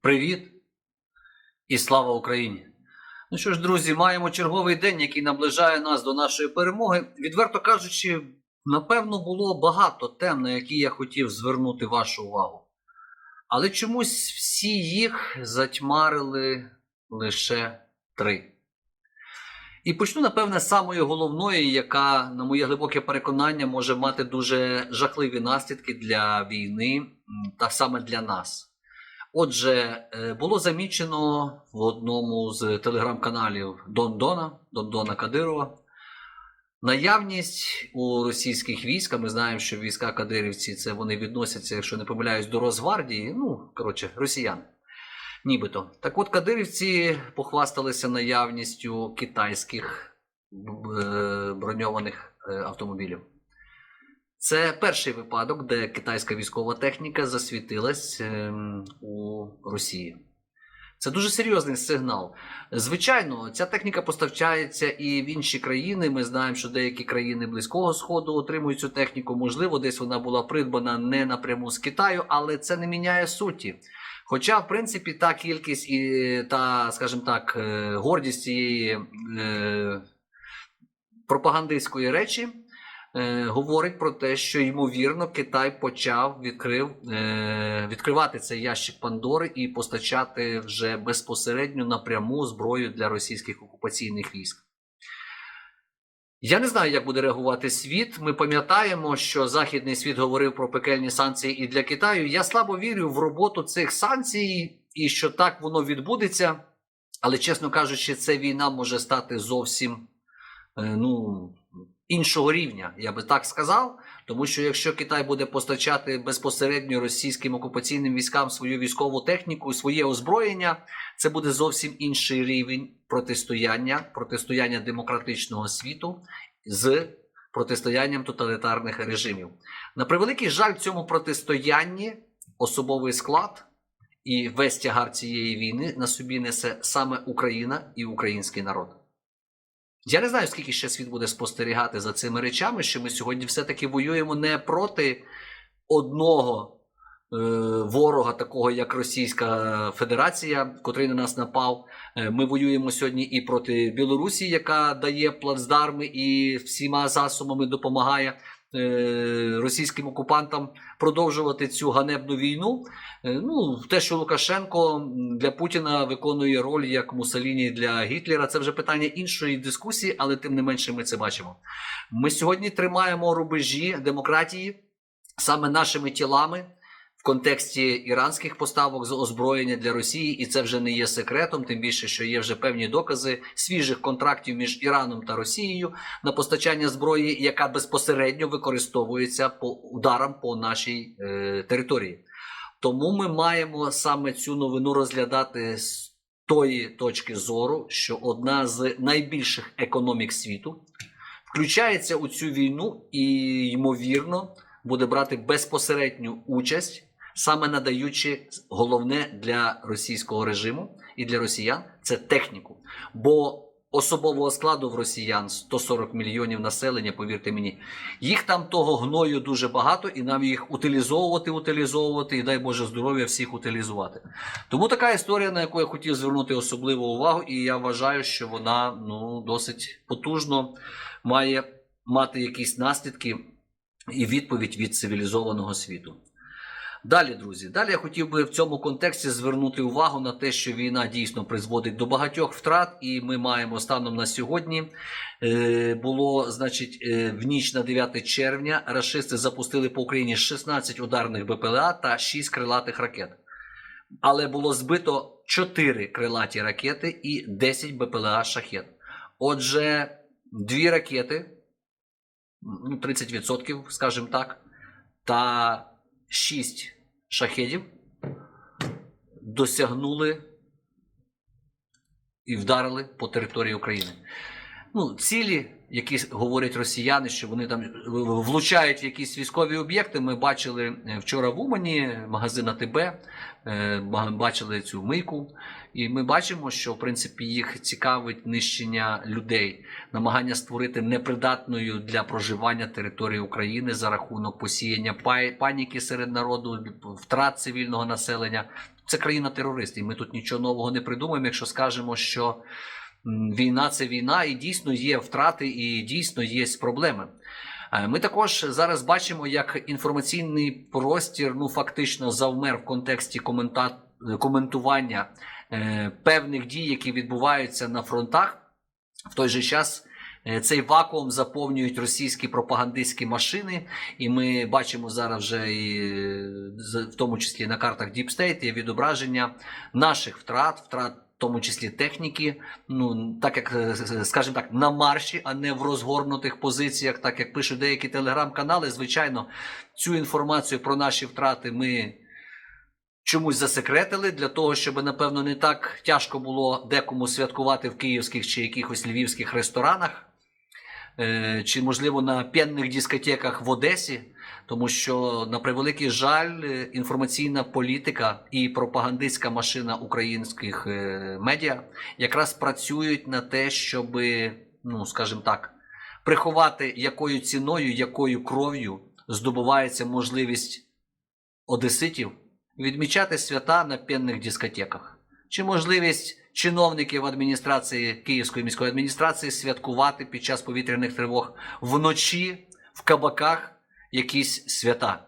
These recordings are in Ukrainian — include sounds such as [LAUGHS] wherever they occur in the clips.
Привіт і слава Україні! Ну що ж, друзі, маємо черговий день, який наближає нас до нашої перемоги. Відверто кажучи, напевно, було багато тем, на які я хотів звернути вашу увагу. Але чомусь всі їх затьмарили лише три. І почну, напевне, з самої головної, яка, на моє глибоке переконання, може мати дуже жахливі наслідки для війни, та саме для нас. Отже, е, було замічено в одному з телеграм-каналів Дондона, Дондона Кадирова, наявність у російських військ, а ми знаємо, що війська кадирівці це вони відносяться, якщо не помиляюсь, до Росгвардії, ну, коротше, росіян. Нібито. Так от кадирівці похвасталися наявністю китайських е, броньованих е, автомобілів. Це перший випадок, де китайська військова техніка засвітилась ем, у Росії. Це дуже серйозний сигнал. Звичайно, ця техніка постачається і в інші країни. Ми знаємо, що деякі країни Близького Сходу отримують цю техніку. Можливо, десь вона була придбана не напряму з Китаю, але це не міняє суті. Хоча, в принципі, та кількість і та, скажімо так, е, гордість цієї е, пропагандистської речі говорить про те, що ймовірно Китай почав відкрив, е, відкривати цей ящик Пандори і постачати вже безпосередньо напряму зброю для російських окупаційних військ. Я не знаю, як буде реагувати світ. Ми пам'ятаємо, що західний світ говорив про пекельні санкції і для Китаю. Я слабо вірю в роботу цих санкцій і що так воно відбудеться. Але, чесно кажучи, ця війна може стати зовсім е, ну, іншого рівня, я би так сказав. Тому що якщо Китай буде постачати безпосередньо російським окупаційним військам свою військову техніку, своє озброєння, це буде зовсім інший рівень протистояння, протистояння демократичного світу з протистоянням тоталітарних режимів. На превеликий жаль, в цьому протистоянні особовий склад і весь тягар цієї війни на собі несе саме Україна і український народ. Я не знаю, скільки ще світ буде спостерігати за цими речами, що ми сьогодні все-таки воюємо не проти одного е, ворога, такого як Російська Федерація, котрий на нас напав. Е, Ми воюємо сьогодні і проти Білорусі, яка дає плацдарми і всіма засобами допомагає російським окупантам продовжувати цю ганебну війну. Е, Ну, те, що Лукашенко для Путіна виконує роль як Мусаліні для Гітлера, це вже питання іншої дискусії, але тим не менше ми це бачимо. Ми сьогодні тримаємо рубежі демократії саме нашими тілами. Контексті іранських поставок з озброєння для Росії, і це вже не є секретом, тим більше, що є вже певні докази свіжих контрактів між Іраном та Росією на постачання зброї, яка безпосередньо використовується по ударам по нашій е, території. Тому ми маємо саме цю новину розглядати з тої точки зору, що одна з найбільших економік світу включається у цю війну і, ймовірно, буде брати безпосередню участь, саме надаючи головне для російського режиму і для росіян це техніку. Бо особового складу в росіян 140 мільйонів населення, повірте мені, їх там того гною дуже багато, і нам їх утилізовувати, утилізовувати, і дай Боже здоров'я всіх утилізувати. Тому така історія, на яку я хотів звернути особливу увагу, і я вважаю, що вона ну, досить потужно має мати якісь наслідки і відповідь від цивілізованого світу. Далі, друзі, далі я хотів би в цьому контексті звернути увагу на те, що війна дійсно призводить до багатьох втрат, і ми маємо станом на сьогодні. Е, було, значить, е, в ніч на 9 червня рашисти запустили по Україні 16 ударних БПЛА та 6 крилатих ракет. Але було збито 4 крилаті ракети і 10 БПЛА шахет. Отже, дві ракети, ну, 30%, скажімо так, та 6 шахедів досягнули і вдарили по території України. ну, цілі, які говорять росіяни, що вони там влучають в якісь військові об'єкти. Ми бачили е, вчора в Умані магазин АТБ, е, бачили цю мийку, і ми бачимо, що в принципі їх цікавить нищення людей, намагання створити непридатною для проживання території України за рахунок посіяння паніки серед народу, втрат цивільного населення. Це країна терористів. Ми тут нічого нового не придумаємо, якщо скажемо, що війна це війна, і дійсно є втрати, і дійсно є проблеми. Е, Ми також зараз бачимо, як інформаційний простір ну фактично завмер в контексті комента... коментування е, певних дій, які відбуваються на фронтах. В той же час е, цей вакуум заповнюють російські пропагандистські машини, і ми бачимо зараз вже і в тому числі на картах Deep State є відображення наших втрат, втрат. Тому числі техніки, ну так як е, скажімо так, на марші, а не в розгорнутих позиціях, так як пишуть деякі телеграм-канали. Звичайно, цю інформацію про наші втрати ми чомусь засекретили для того, щоб напевно не так тяжко було декому святкувати в київських чи якихось львівських ресторанах, чи можливо на п'янних дискотеках в Одесі. Тому що, на превеликий жаль, е, інформаційна політика і пропагандистська машина українських е, медіа якраз працюють на те, щоб, ну скажімо так, приховати якою ціною, якою кров'ю здобувається можливість одеситів відмічати свята на п'янних дискотеках, чи можливість чиновників адміністрації Київської міської адміністрації святкувати під час повітряних тривог вночі в кабаках якісь свята.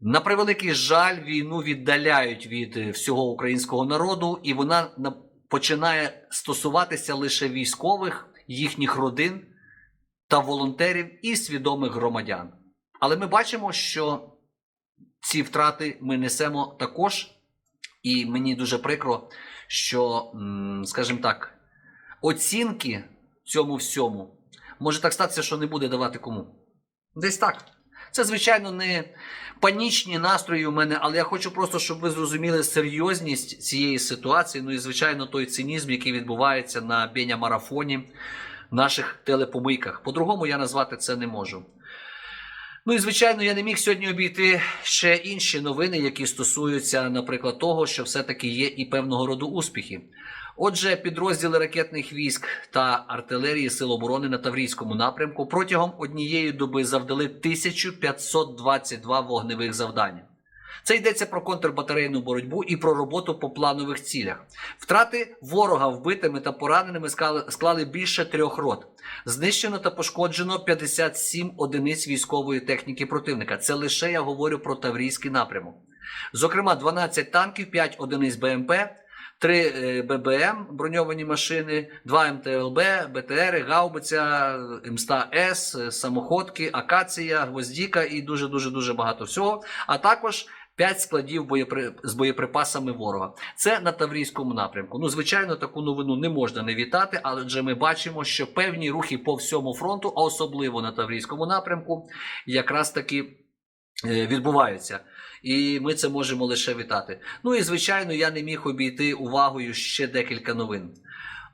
На превеликий жаль, війну віддаляють від е, всього українського народу, і вона починає стосуватися лише військових, їхніх родин та волонтерів і свідомих громадян. Але ми бачимо, що ці втрати ми несемо також, і мені дуже прикро, що, скажімо так, оцінки цьому всьому може так статися, що не буде давати кому. Десь так. Це, звичайно, не панічні настрої у мене, але я хочу просто, щоб ви зрозуміли серйозність цієї ситуації. Ну і, звичайно, той цинізм, який відбувається на беня марафоні наших телепомийках. По-другому я назвати це не можу. Ну і звичайно, я не міг сьогодні обійти ще інші новини, які стосуються, наприклад, того, що все-таки є і певного роду успіхи. Отже, підрозділи ракетних військ та артилерії Сил оборони на Таврійському напрямку протягом однієї доби завдали 1522 вогневих завдання. Це йдеться про контрбатарейну боротьбу і про роботу по планових цілях. Втрати ворога вбитими та пораненими склали, більше трьох рот. Знищено та пошкоджено 57 одиниць військової техніки противника. Це лише я говорю про Таврійський напрямок. Зокрема, 12 танків, 5 одиниць БМП, 3 ББМ броньовані машини, 2 МТЛБ, БТР, Гаубиця, МСТА-С, самоходки, Акація, Гвоздіка і дуже дуже дуже багато всього. А також 5 складів з боєприпасами ворога. Це на Таврійському напрямку. Ну, звичайно, таку новину не можна не вітати, але ми бачимо, що певні рухи по всьому фронту, а особливо на Таврійському напрямку, якраз таки е, відбуваються. І ми це можемо лише вітати. Ну і звичайно, я не міг обійти увагою ще декілька новин.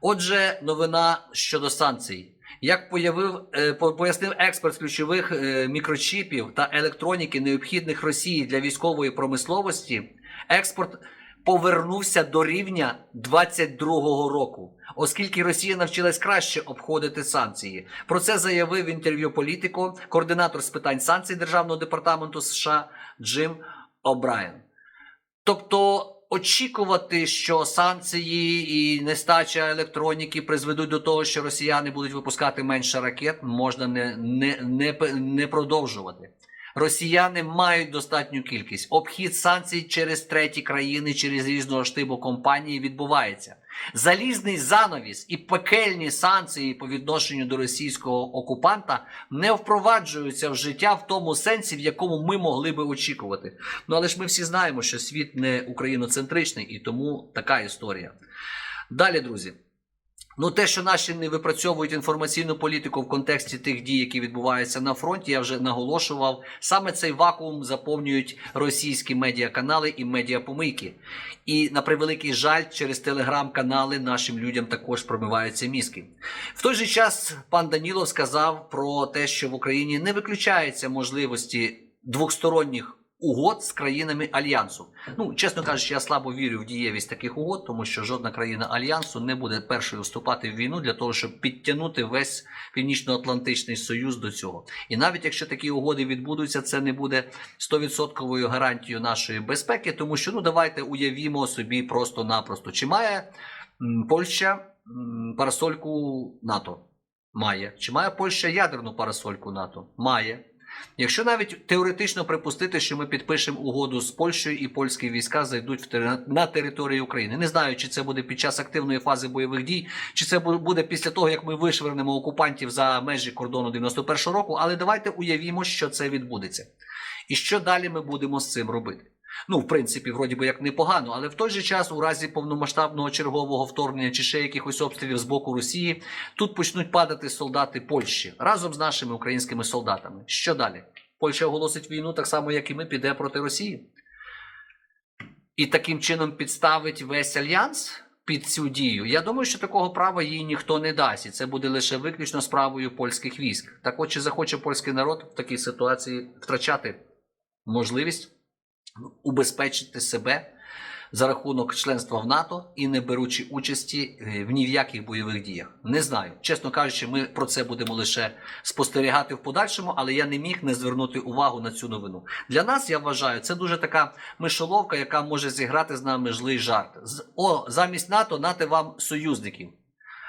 Отже, новина щодо санкцій. Як появив, е, пояснив експерт ключових е, мікрочіпів та електроніки, необхідних Росії для військової промисловості, експорт повернувся до рівня 22-го року, оскільки Росія навчилась краще обходити санкції. Про це заявив в інтерв'ю політико координатор з питань санкцій Державного департаменту США Джим О'Брайен. Тобто очікувати, що санкції і нестача електроніки призведуть до того, що росіяни будуть випускати менше ракет, можна не, не, не, не продовжувати. Росіяни мають достатню кількість. Обхід санкцій через треті країни, через різного штибу компанії відбувається. Залізний занавіс і пекельні санкції по відношенню до російського окупанта не впроваджуються в життя в тому сенсі, в якому ми могли би очікувати. Ну але ж ми всі знаємо, що світ не україноцентричний, і тому така історія. Далі, друзі. Ну, те, що наші не випрацьовують інформаційну політику в контексті тих дій, які відбуваються на фронті, я вже наголошував. Саме цей вакуум заповнюють російські медіаканали і медіапомийки. І на превеликий жаль, через телеграм-канали нашим людям також промиваються мізки. В той же час пан Данілов сказав про те, що в Україні не виключається можливості двосторонніх угод з країнами альянсу. Ну, чесно кажучи, я слабо вірю в дієвість таких угод, тому що жодна країна альянсу не буде першою вступати в війну для того, щоб підтягнути весь північно-атлантичний союз до цього. І навіть якщо такі угоди відбудуться, це не буде 100% гарантією нашої безпеки, тому що ну давайте уявімо собі просто-напросто, чи має Польща парасольку НАТО? Має. Чи має Польща ядерну парасольку НАТО? Має. Якщо навіть теоретично припустити, що ми підпишемо угоду з Польщею і польські війська зайдуть в тери- на територію України, не знаю, чи це буде під час активної фази бойових дій, чи це буде після того, як ми вишвернемо окупантів за межі кордону 91-го року, але давайте уявімо, що це відбудеться. І що далі ми будемо з цим робити. Ну, в принципі, вроді би як непогано, але в той же час, у разі повномасштабного чергового вторгнення чи ще якихось обстрілів з боку Росії, тут почнуть падати солдати Польщі разом з нашими українськими солдатами. Що далі? Польща оголосить війну так само, як і ми, піде проти Росії. І таким чином підставить весь альянс під цю дію. Я думаю, що такого права їй ніхто не дасть, і це буде лише виключно справою польських військ. Так от чи захоче польський народ в такій ситуації втрачати можливість убезпечити себе за рахунок членства в НАТО і не беручи участі е, в ні в яких бойових діях. Не знаю. Чесно кажучи, ми про це будемо лише спостерігати в подальшому, але я не міг не звернути увагу на цю новину. Для нас я вважаю, це дуже така мишоловка, яка може зіграти з нами злий жарт. О, замість НАТО нати вам союзників.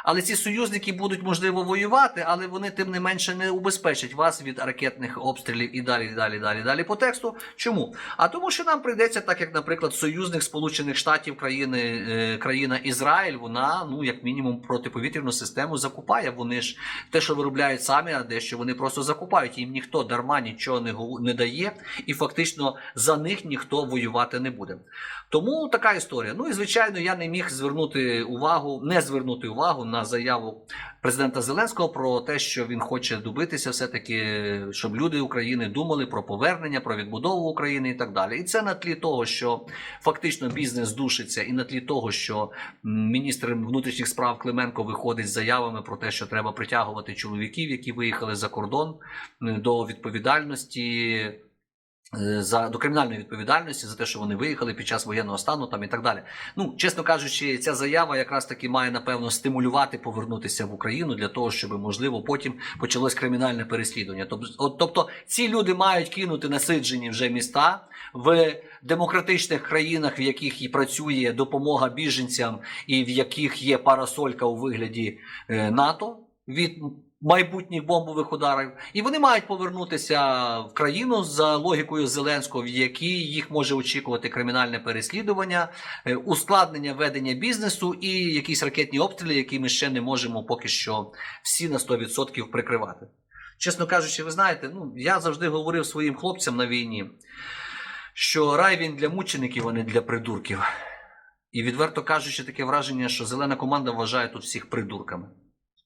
Але ці союзники будуть можливо воювати, але вони тим не менше не убезпечать вас від ракетних обстрілів і далі, далі, далі, далі по тексту. Чому? А тому, що нам прийдеться, так як, наприклад, союзник Сполучених Штатів країни, е, країна Ізраїль, вона ну як мінімум протиповітряну систему закупає. Вони ж те, що виробляють самі, а дещо вони просто закупають. Їм ніхто дарма нічого не не дає, і фактично за них ніхто воювати не буде. Тому така історія. Ну і звичайно, я не міг звернути увагу, не звернути увагу на заяву президента Зеленського про те, що він хоче добитися, все-таки, щоб люди України думали про повернення, про відбудову України і так далі. І це на тлі того, що фактично бізнес душиться, і на тлі того, що міністр внутрішніх справ Клименко виходить з заявами про те, що треба притягувати чоловіків, які виїхали за кордон до відповідальності е, за до кримінальної відповідальності за те, що вони виїхали під час воєнного стану там і так далі. Ну, чесно кажучи, ця заява якраз таки має напевно стимулювати повернутися в Україну для того, щоб можливо потім почалось кримінальне переслідування. Тобто, тобто ці люди мають кинути насиджені вже міста в демократичних країнах, в яких і працює допомога біженцям, і в яких є парасолька у вигляді е, НАТО від майбутніх бомбових ударів, і вони мають повернутися в країну за логікою Зеленського, в якій їх може очікувати кримінальне переслідування, е, ускладнення ведення бізнесу і якісь ракетні обстріли, які ми ще не можемо поки що всі на 100% прикривати. Чесно кажучи, ви знаєте, ну я завжди говорив своїм хлопцям на війні, що рай він для мучеників, а не для придурків. І відверто кажучи, таке враження, що зелена команда вважає тут всіх придурками.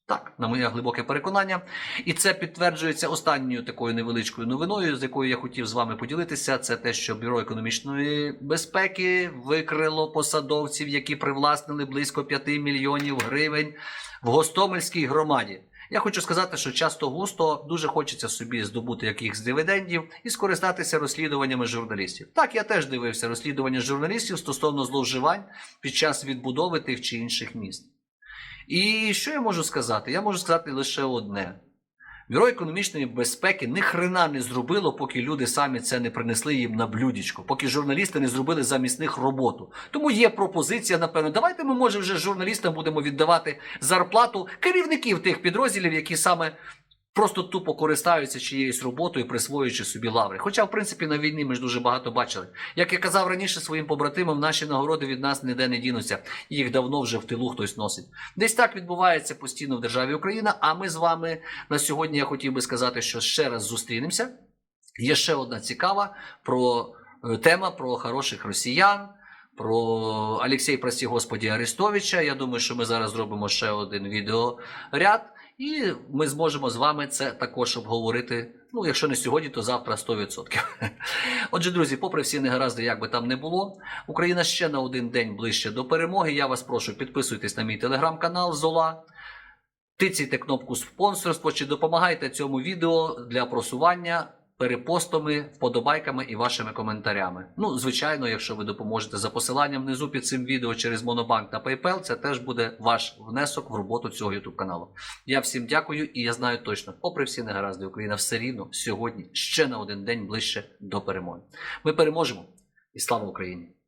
Так, на моє глибоке переконання. І це підтверджується останньою такою невеличкою новиною, з якою я хотів з вами поділитися. Це те, що Бюро економічної безпеки викрило посадовців, які привласнили близько 5 мільйонів гривень в Гостомельській громаді. Я хочу сказати, що часто густо дуже хочеться собі здобути якихось дивідендів і скористатися розслідуваннями журналістів. Так, я теж дивився розслідування журналістів стосовно зловживань під час відбудови тих чи інших міст. І що я можу сказати? Я можу сказати лише одне: Бюро економічної безпеки ні хрена не зробило, поки люди самі це не принесли їм на блюдечко, поки журналісти не зробили замість них роботу. Тому є пропозиція, напевно, давайте ми, може, вже журналістам будемо віддавати зарплату керівників тих підрозділів, які саме. Просто тупо користаються чиєюсь роботою, присвоюючи собі лаври. Хоча, в принципі, на війні ми ж дуже багато бачили. Як я казав раніше своїм побратимам, наші нагороди від нас ніде не дінуться. Їх давно вже в тилу хтось носить. Десь так відбувається постійно в державі Україна. А ми з вами на сьогодні я хотів би сказати, що ще раз зустрінемося. Є ще одна цікава про е, тема про хороших росіян, про Олексій, прості Господі Арестовича. Я думаю, що ми зараз зробимо ще один відеоряд, і ми зможемо з вами це також обговорити. Ну, якщо не сьогодні, то завтра 100%. [LAUGHS] Отже, друзі, попри всі негаразди, як би там не було, Україна ще на один день ближче до перемоги. Я вас прошу, підписуйтесь на мій телеграм-канал Зола. Тицяйте кнопку спонсорство чи допомагайте цьому відео для просування перепостами, вподобайками і вашими коментарями. Ну, звичайно, якщо ви допоможете за посиланням внизу під цим відео через Монобанк та PayPal, це теж буде ваш внесок в роботу цього YouTube каналу. Я всім дякую, і я знаю точно, попри всі негаразди, Україна все рівно сьогодні ще на один день ближче до перемоги. Ми переможемо і слава Україні!